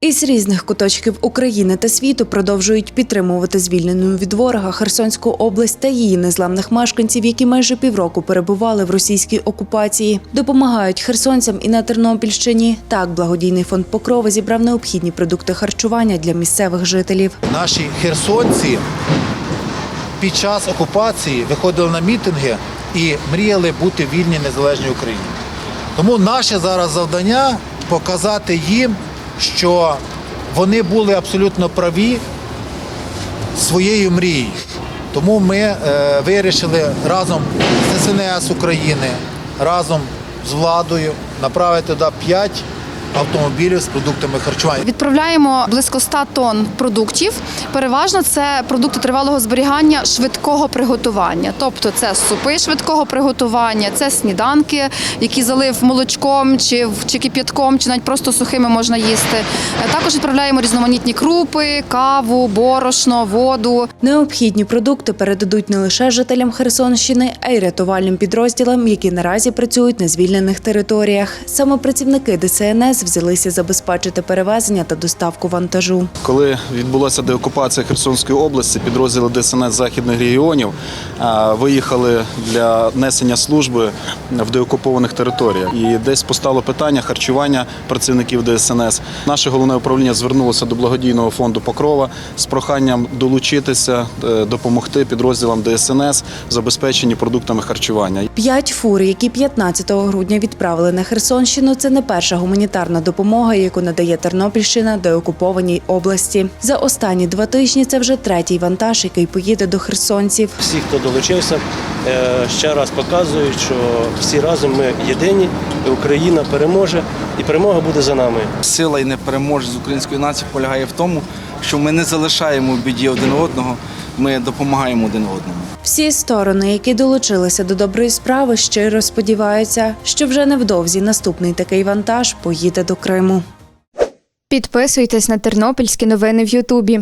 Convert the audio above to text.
Із різних куточків України та світу продовжують підтримувати звільнену від ворога Херсонську область та її незламних мешканців, які майже півроку перебували в російській окупації. Допомагають херсонцям і на Тернопільщині. Так, благодійний фонд Покрова зібрав необхідні продукти харчування для місцевих жителів. Наші херсонці під час окупації виходили на мітинги і мріяли бути вільні незалежній Україні. Тому наше зараз завдання показати їм, що вони були абсолютно праві своєю мрією. Тому ми е, вирішили разом з СНС України, разом з владою направити туди 5 автомобілів з продуктами харчування. Відправляємо близько 100 тонн продуктів. Переважно це продукти тривалого зберігання швидкого приготування. Тобто це супи швидкого приготування, це сніданки, які залив молочком чи, в- чи кип'ятком, чи навіть просто сухими можна їсти. Також відправляємо різноманітні крупи, каву, борошно, воду. Необхідні продукти передадуть не лише жителям Херсонщини, а й рятувальним підрозділам, які наразі працюють на звільнених територіях. Саме працівники ДСНС взялися забезпечити перевезення та доставку вантажу. Коли відбулася деокупація Херсонської області, підрозділи ДСНС західних регіонів виїхали для несення служби в деокупованих територіях. І десь постало питання харчування працівників ДСНС. Наше головне управління звернулося до благодійного фонду Покрова з проханням долучитися, е, допомогти підрозділам ДСНС в забезпеченні продуктами харчування. П'ять фур, які 15 грудня відправили на Херсонщину, це не перша гуманітарна допомога, яку надає Тернопільщина деокупованій області. За останні два тижні це вже третій вантаж, який поїде до херсонців. Всі, хто долучився, е, ще раз показують, що всі разом ми єдині, і Україна переможе, і перемога буде за нами. Сила і непереможність української нації полягає в тому, що ми не залишаємо в біді один одного, ми допомагаємо один одному. Всі сторони, які долучилися до доброї справи, щиро сподіваються, що вже невдовзі наступний такий вантаж поїде до Криму. Підписуйтесь на тернопільські новини в Ютубі.